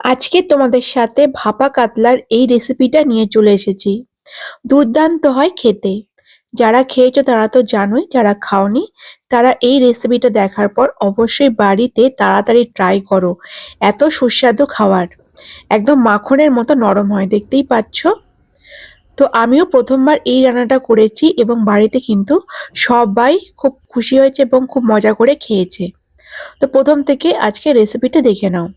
আজকে তোমাদের সাথে ভাপা কাতলার এই রেসিপিটা নিয়ে চলে এসেছি। দুর্দান্ত হয় খেতে। যারা খেয়েছো তারা তো জানোই, যারা খাওনি, তারা এই রেসিপিটা দেখার পর অবশ্যই বাড়িতে তাড়াতাড়ি ট্রাই করো। এত সুস্বাদু খাবার। একদম মাখনের মতো নরম হয়, দেখতেই পাচ্ছ? তো আমিও প্রথমবার এই রান্নাটা করেছি এবং বাড়িতে কিন্তু সবাই খুব খুশি হয়েছে এবং খুব মজা করে খেয়েছে। তো প্রথম থেকে আজকে রেসিপিটা দেখে নাও।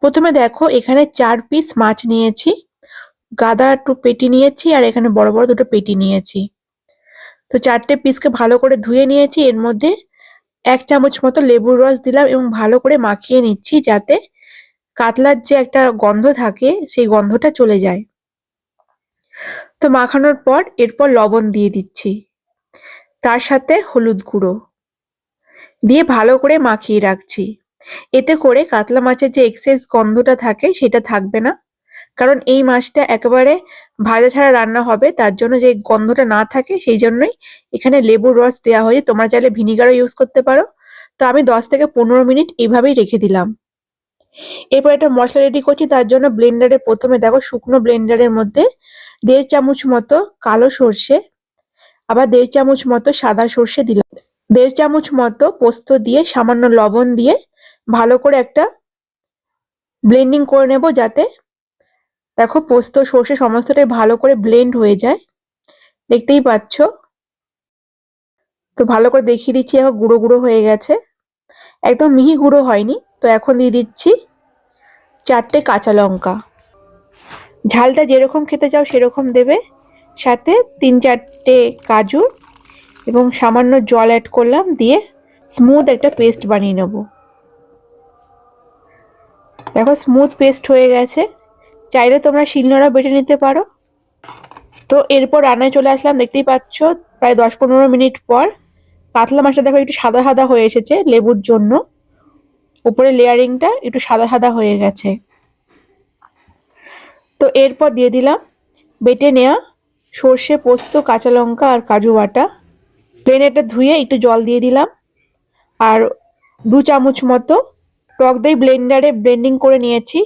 প্রথমে দেখো, এখানে চার পিস মাছ নিয়েছি। গাদা একটু পেটি নিয়েছি আর এখানে বড় বড় দুটো পেটি নিয়েছি। তো চারটে পিসকে ভালো করে ধুয়ে নিয়েছি। এর মধ্যে এক চামচ মতো লেবুর রস দিলাম এবং ভালো করে মাখিয়ে নিচ্ছি যাতে কাতলার যে একটা গন্ধ থাকে, সেই গন্ধটা চলে যায়। তো মাখানোর পর এরপর লবণ দিয়ে দিচ্ছি। তার সাথে হলুদ গুঁড়ো দিয়ে ভালো করে মাখিয়ে রাখছি। এতে করে কাতলা মাছের যে এক্সেস গন্ধটা থাকে সেটা থাকবে না। কারণ এই মাছটা একেবারে ভাজা ছাড়া রান্না হবে, তার জন্য যে গন্ধটা না থাকে সেই জন্যই এখানে লেবুর রস দেওয়া হয়েছে। তোমরা চাইলে ভিনিগারও ইউজ করতে পারো। তো আমি দশ থেকে পনেরো মিনিট এইভাবেই রেখে দিলাম। এরপর একটা মশলা রেডি করছি, তার জন্য ব্লেন্ডারে প্রথমে দেখো শুকনো ব্লেন্ডারের মধ্যে দেড় চামচ মতো কালো সর্ষে, আবার দেড় চামচ মতো সাদা সর্ষে দিলাম। দেড় চামচ মতো পোস্ত দিয়ে সামান্য লবণ দিয়ে ভালো করে একটা ব্লেন্ডিং করে নেব যাতে দেখো পোস্ত, সর্ষে সমস্তটাই ভালো করে ব্লেন্ড হয়ে যায়। দেখতেই পাচ্ছ? তো ভালো করে দেখিয়ে দিচ্ছি এখন গুঁড়ো গুঁড়ো হয়ে গেছে। একদম মিহি গুঁড়ো হয়নি, তো এখন দিয়ে দিচ্ছি চারটে কাঁচা লঙ্কা। ঝালটা যেরকম খেতে চাও সেরকম দেবে। সাথে তিন চারটে কাজু এবং সামান্য জল অ্যাড করলাম, দিয়ে স্মুথ একটা পেস্ট বানিয়ে নেব। দেখো স্মুথ পেস্ট হয়ে গেছে। চাইলে তোমরা শিলনোড়া বেটে নিতে পারো। তো এরপর রান্নায় চলে আসলাম, দেখতেই পাচ্ছ, প্রায় দশ পনেরো মিনিট পর। কাতলা মাছটা দেখো একটু সাদা সাদা হয়ে এসেছে লেবুর জন্য। উপরে লেয়ারিংটা একটু সাদা সাদা হয়ে গেছে। তো এরপর দিয়ে দিলাম, বেটে নেওয়া সর্ষে পোস্ত, কাঁচা লঙ্কা আর কাজু বাটা। প্লেনেটা ধুয়ে একটু জল দিয়ে দিলাম। আর দু চামচ মতো টক দই ব্লেন্ডারে ব্লেন্ডিং করে নিয়েছি।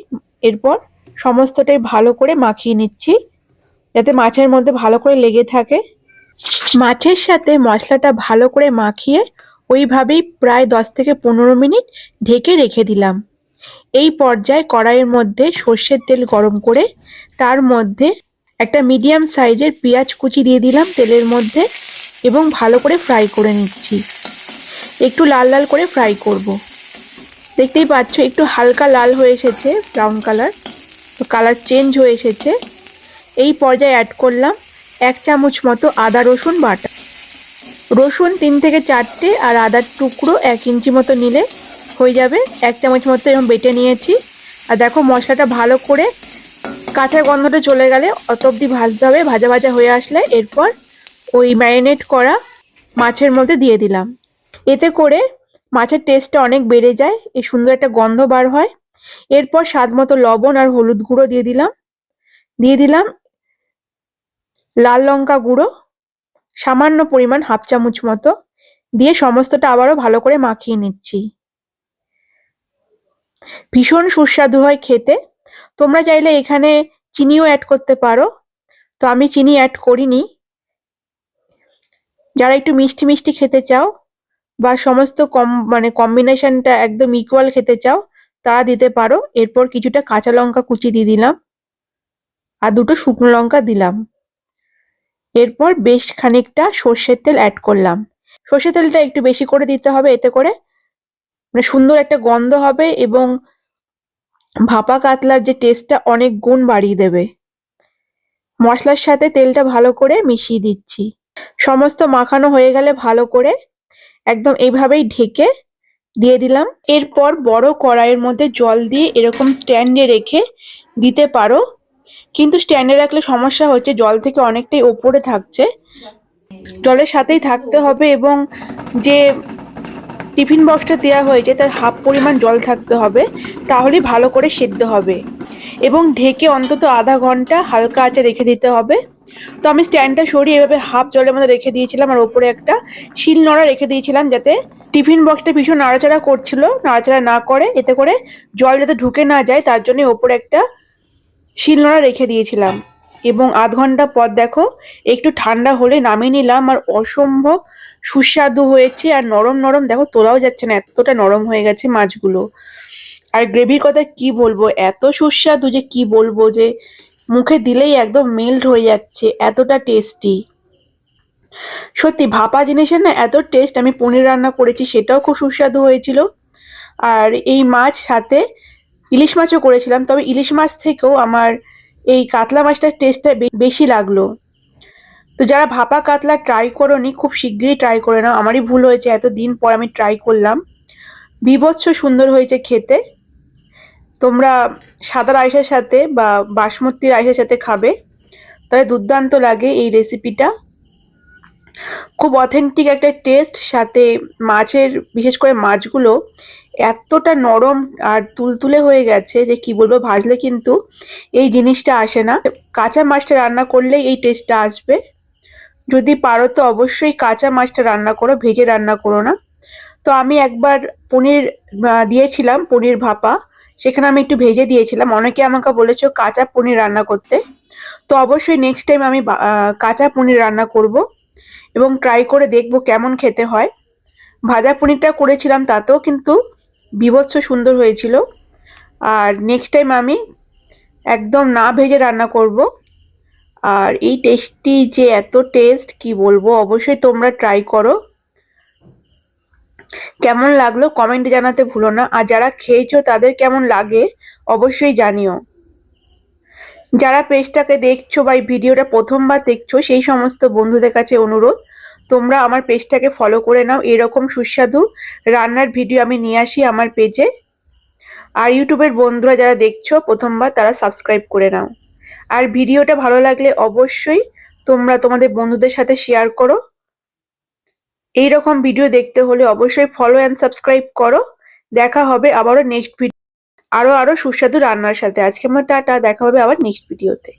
এরপর সমস্তটাই ভালো করে মাখিয়ে নিচ্ছি, যাতে মাছের মধ্যে ভালো করে লেগে থাকে। মাছের সাথে মশলাটা ভালো করে মাখিয়ে ওইভাবেই প্রায় দশ থেকে পনেরো মিনিট ঢেকে রেখে দিলাম। এই পর্যায়ে কড়াইয়ের মধ্যে সর্ষের তেল গরম করে তার মধ্যে একটা মিডিয়াম সাইজের পেঁয়াজ কুচি দিয়ে দিলাম তেলের মধ্যে এবং ভালো করে ফ্রাই করে নিচ্ছি। একটু লাল লাল করে ফ্রাই করব। দেখতেই পাচ্ছ, একটু হালকা লাল হয়ে এসেছে ব্রাউন কালার তো কালার চেঞ্জ হয়ে এসেছে। এই পর্যায়ে অ্যাড করলাম এক চামচ মতো আদা, রসুন বাটা। রসুন তিন থেকে চারটে আর আদার টুকরো এক ইঞ্চি মতো নিলে হয়ে যাবে। এক চামচ মতো এরকম বেটে নিয়েছি। আর দেখো মশলাটা ভালো করে কাঁচা গন্ধটা চলে গেলে অত অবধি ভাজতে হবে ভাজা ভাজা হয়ে আসলে এরপর ওই ম্যারিনেট করা মাছের মধ্যে দিয়ে দিলাম। এতে করে মাছের টেস্টটা অনেক বেড়ে যায়, এই সুন্দর একটা গন্ধ বার হয়। এরপর স্বাদ মতো লবণ আর হলুদ গুঁড়ো দিয়ে দিলাম। দিয়ে দিলাম লাল লঙ্কা গুঁড়ো, সামান্য পরিমাণ হাফ চামচ মতো। দিয়ে সমস্তটা আবারও ভালো করে মাখিয়ে নিচ্ছি। ভীষণ সুস্বাদু হয় খেতে। তোমরা চাইলে এখানে চিনিও অ্যাড করতে পারো। তো আমি চিনি অ্যাড করিনি। যারা একটু মিষ্টি মিষ্টি খেতে চাও বা সমস্ত কম মানে কম্বিনেশনটা একদম ইকুয়াল খেতে চাও, তা দিতে পারো। এরপর কিছুটা কাঁচা লঙ্কা কুচি দিয়ে দিলাম আর দুটো শুকনো লঙ্কা দিলাম। এরপর বেশ খানিকটা সর্ষের তেল অ্যাড করলাম। সর্ষের তেলটা একটু বেশি করে দিতে হবে, এতে করে মানে সুন্দর একটা গন্ধ হবে এবং ভাপা কাতলার যে টেস্টটা অনেক গুণ বাড়িয়ে দেবে। মশলার সাথে তেলটা ভালো করে মিশিয়ে দিচ্ছি। সমস্ত মাখানো হয়ে গেলে ভালো করে একদম এইভাবেই ঢেকে দিয়ে দিলাম। এরপর বড় কড়াইয়ের মধ্যে জল দিয়ে এরকম স্ট্যান্ডে রেখে দিতে পারো। কিন্তু স্ট্যান্ডে রাখলে সমস্যা হচ্ছে জল থেকে অনেকটাই ওপরে থাকছে। জলের সাথেই থাকতে হবে এবং যে টিফিন বক্সটা দেওয়া হয়েছে তার হাফ পরিমাণ জল থাকতে হবে, তাহলেই ভালো করে সেদ্ধ হবে। এবং ঢেকে অন্তত আধা ঘণ্টা হালকা আঁচে রেখে দিতে হবে। তো আমি স্ট্যান্ডটা সরিয়ে এভাবে হাফ জলের মধ্যে রেখে দিয়েছিলাম আর ওপরে একটা শিল নোড়া রেখে দিয়েছিলাম যাতে টিফিন বক্সটা ভীষণ নাড়াচাড়া করছিল, নাড়াচাড়া না করে, এতে করে জল যাতে ঢুকে না যায়, তার জন্য ওপরে একটা শিলনোড়া রেখে দিয়েছিলাম। এবং আধ ঘণ্টা পর দেখো, একটু ঠান্ডা হলে নামিয়ে নিলাম আর অসম্ভব সুস্বাদু হয়েছে আর নরম নরম, দেখো তোলাও যাচ্ছে না, এতটা নরম হয়ে গেছে মাছগুলো। আর গ্রেভির কথা কি বলব, এত সুস্বাদু যে কি বলব যে মুখে দিলেই একদম মেল্ট হয়ে যাচ্ছে, এতটা টেস্টি সত্যি, ভাপা জিনিসের না এত টেস্ট আমি পনির রান্না করেছি, সেটাও খুব সুস্বাদু হয়েছিল। আর এই মাছ সাথে ইলিশ মাছও করেছিলাম, তবে ইলিশ মাছ থেকেও আমার এই কাতলা মাছটার টেস্টটা বেশি লাগল। তো যারা ভাপা কাতলা ট্রাই করোনি, খুব শিগগিরই ট্রাই করে নাও। আমারই ভুল হয়েছে এত দিন পর আমি ট্রাই করলাম। বিভৎস সুন্দর হয়েছে খেতে। তোমরা সাদা রাইসের সাথে বা বাসমতি রাইসের সাথে খাবে। তাহলে দুর্দান্ত লাগে এই রেসিপিটা খুব অথেন্টিক একটা টেস্ট সাথে মাছের, বিশেষ করে মাছগুলো এতটা নরম আর তুলতুলে হয়ে গেছে যে কি বলব, ভাজলে কিন্তু এই জিনিসটা আসে না। কাঁচা মাছটা রান্না করলেই এই টেস্টটা আসবে। যদি পারো তো অবশ্যই কাঁচা মাছটা রান্না করো, ভেজে রান্না করো না। তো আমি একবার পনির দিয়েছিলাম পনির ভাপা। সেখানে আমি একটু ভেজে দিয়েছিলাম। অনেকে আমাকে বলেছ কাঁচা পনির রান্না করতে। তো অবশ্যই নেক্সট টাইম আমি কাঁচা পনির রান্না করব এবং ট্রাই করে দেখব কেমন খেতে হয়। ভাজা পনিরটা করেছিলাম তাতেও কিন্তু বিভৎস সুন্দর হয়েছিল। আর নেক্সট টাইম আমি একদম না ভেজে রান্না করব। আর এই টেস্টটি যে এত টেস্ট কি বলব? অবশ্যই তোমরা ট্রাই করো। কেমন লাগল কমেন্টে জানাতে ভুলো না। আর যারা খেয়েছো তাদের কেমন লাগে অবশ্যই জানিও। যারা পেজটাকে দেখছ বা এই ভিডিওটা প্রথমবার দেখছ, সেই সমস্ত বন্ধুদের কাছে অনুরোধ, তোমরা আমার পেজটাকে ফলো করে নাও। এরকম সুস্বাদু রান্নার ভিডিও আমি নিয়ে আসি আমার পেজে আর ইউটিউবের বন্ধুরা যারা দেখছ প্রথমবার, তারা সাবস্ক্রাইব করে নাও। আর ভিডিওটা ভালো লাগলে অবশ্যই তোমরা তোমাদের বন্ধুদের সাথে শেয়ার করো। এই রকম ভিডিও দেখতে হলে অবশ্যই ফলো অ্যান্ড সাবস্ক্রাইব করো। দেখা হবে আবারও নেক্সট ভিডিও আরও আরও সুস্বাদু রান্নার সাথে। আজকে আমার টাটা। দেখা হবে আবার নেক্সট ভিডিওতে